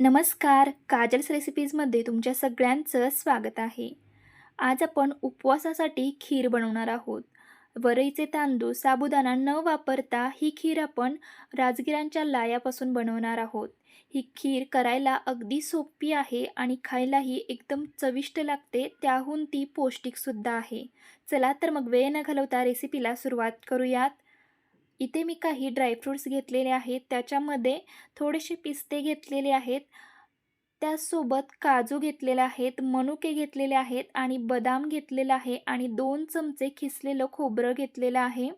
नमस्कार काजल्स रेसिपीजमध्ये तुमच्या सगळ्यांचं स्वागत आहे. आज आपण उपवासासाठी खीर बनवणार आहोत. वरईचे तांदूळ साबुदाणा न वापरता ही खीर आपण राजगिरांच्या लायापासून बनवणार आहोत. ही खीर करायला अगदी सोपी आहे आणि खायलाही एकदम चविष्ट लागते त्याहून ती पौष्टिकसुद्धा आहे. चला तर मग वेळ न घालवता रेसिपीला सुरुवात करूयात. इथे मी काही ड्रायफ्रूट्स घेतलेले आहेत. त्याच्यामध्ये थोडेसे पिस्ते घेतलेले आहेत. त्यासोबत काजू घेतलेले आहेत मनुके घेतलेले आहेत आणि बदाम घेतलेला आहे आणि दोन चमचे खिसलेलं खोबरं घेतलेलं आहे.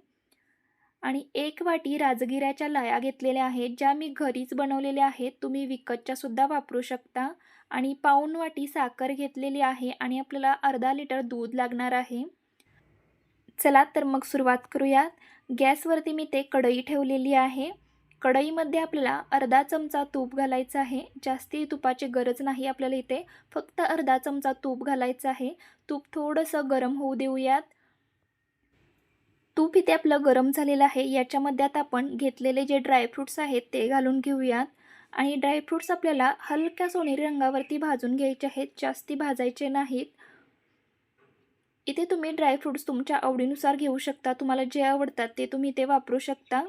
आणि एक वाटी राजगिऱ्याच्या लाया घेतलेल्या आहेत ज्या मी घरीच बनवलेल्या आहेत. तुम्ही विकतच्यासुद्धा वापरू शकता. आणि पाऊण वाटी साखर घेतलेली आहे आणि आपल्याला अर्धा लिटर दूध लागणार आहे. चला तर मग सुरुवात करूयात. गॅसवरती मी ते कढई ठेवलेली आहे. कढईमध्ये आपल्याला अर्धा चमचा तूप घालायचं आहे. जास्ती तुपाची गरज नाही आपल्याला इथे. फक्त अर्धा चमचा तूप घालायचं आहे. तूप थोडंसं गरम होऊ देऊयात. तूप इथे आपलं गरम झालेलं आहे. याच्यामध्ये आता आपण घेतलेले जे ड्रायफ्रूट्स आहेत ते घालून घेऊयात. आणि ड्रायफ्रूट्स आपल्याला हलक्या सोनेरी रंगावरती भाजून घ्यायचे आहेत. जास्ती भाजायचे नाहीत. इथे तुम्ही ड्रायफ्रूट्स तुमच्या आवडीनुसार घेऊ शकता. तुम्हाला जे आवडतात ते तुम्ही इथे वापरू शकता.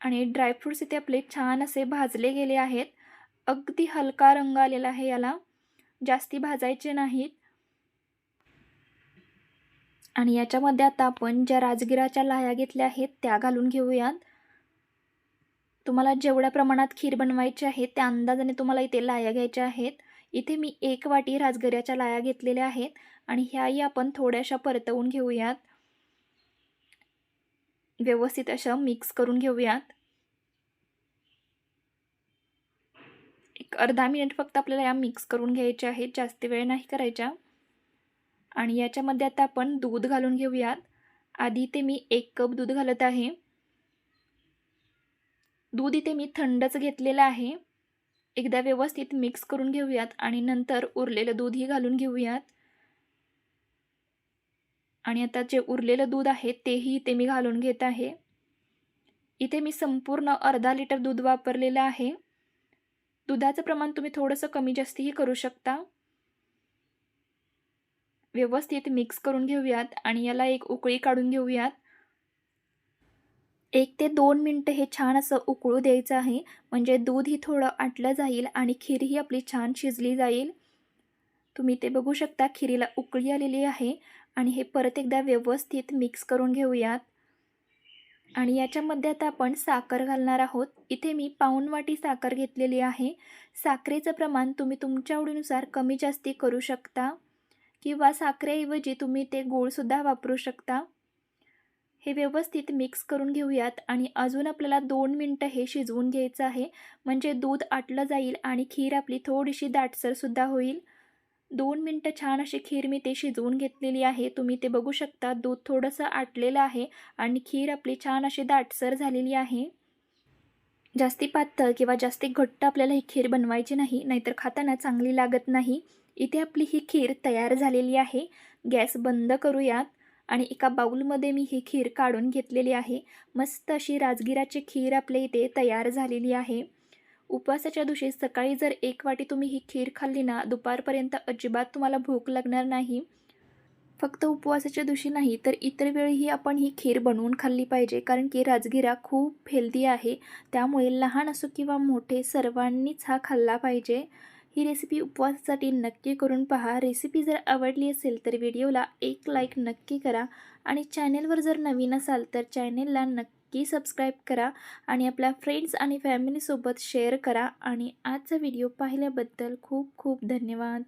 आणि ड्रायफ्रूट्स इथे आपले छान असे भाजले गेले आहेत. अगदी हलका रंग आलेला आहे याला. जास्ती भाजायचे नाहीत. आणि याच्यामध्ये आता आपण ज्या राजगिराच्या लाह्या घेतल्या आहेत त्या घालून घेऊयात. तुम्हाला जेवढ्या प्रमाणात खीर बनवायची आहे त्या अंदाजाने तुम्हाला इथे लाया घ्यायच्या आहेत. इथे मी एक वाटी राजगिऱ्याच्या लाया घेतलेल्या आहेत आणि ह्याही आपण थोड्याशा परतवून घेऊयात. व्यवस्थित अशा मिक्स करून घेऊयात. एक अर्धा मिनिट फक्त आपल्याला या मिक्स करून घ्यायच्या आहेत. जास्त वेळ नाही करायच्या आणि याच्यामध्ये आता आपण दूध घालून घेऊयात. आधी ते मी एक कप दूध घालत आहे. दूध इथे मी थंडच घेतलेलं आहे. एकदा व्यवस्थित मिक्स करून घेऊयात आणि नंतर उरलेलं दूधही घालून घेऊयात. आणि आता जे उरलेलं दूध आहे तेही इथे मी घालून घेत आहे. इथे मी संपूर्ण अर्धा लिटर दूध वापरलेलं आहे. दुधाचं प्रमाण तुम्ही थोडंसं कमी जास्तही करू शकता. व्यवस्थित मिक्स करून घेऊयात आणि याला एक उकळी काढून घेऊयात. एक ते दोन मिनटं हे छान असं उकळू द्यायचं आहे. म्हणजे दूधही थोडं आटलं जाईल आणि खीरही आपली छान शिजली जाईल. तुम्ही ते बघू शकता खिरीला उकळी आलेली आहे. आणि हे परत एकदा व्यवस्थित मिक्स करून घेऊयात. आणि याच्यामध्ये आता आपण साखर घालणार आहोत. इथे मी पाऊण वाटी साखर घेतलेली आहे. साखरेचं प्रमाण तुम्ही तुमच्या आवडीनुसार कमी जास्ती करू शकता. किंवा साखरेऐवजी तुम्ही ते गूळसुद्धा वापरू शकता. हे व्यवस्थित मिक्स करून घेऊयात आणि अजून आपल्याला दोन मिनटं हे शिजवून घ्यायचं आहे. म्हणजे दूध आटलं जाईल आणि खीर आपली थोडीशी दाटसरसुद्धा होईल. दोन मिनटं छान अशी खीर मी ते शिजवून घेतलेली आहे. तुम्ही ते बघू शकता दूध थोडंसं आटलेलं आहे आणि खीर आपली छान अशी दाटसर झालेली आहे. जास्ती पातळ किंवा जास्ती घट्ट आपल्याला ही खीर बनवायची नाही नाहीतर खाताना चांगली लागत नाही. इथे आपली ही खीर तयार झालेली आहे. गॅस बंद करूयात. आणि एका बाऊलमध्ये मी ही खीर काढून घेतलेली आहे. मस्त अशी राजगिराची खीर आपल्या इथे तयार झालेली आहे. उपवासाच्या दिवशी सकाळी जर एक वाटी तुम्ही ही खीर खाल्ली ना दुपारपर्यंत अजिबात तुम्हाला भूक लागणार नाही. फक्त उपवासाच्या दिवशी नाही तर इतर वेळीही आपण ही खीर बनवून खाल्ली पाहिजे. कारण की राजगिरा खूप हेल्दी आहे. त्यामुळे लहान असो किंवा मोठे सर्वांनीच हा खाल्ला पाहिजे. ही रेसिपी उपवासासाठी नक्की करून पहा. रेसिपी जर आवडली असेल तर व्हिडिओला एक लाईक नक्की करा आणि चॅनेलवर जर नवीन असाल तर चॅनेलला नक्की सबस्क्राईब करा आणि आपल्या फ्रेंड्स आणि फॅमिलीसोबत शेअर करा. आणि आजचा व्हिडिओ पाहिल्याबद्दल खूप खूप धन्यवाद.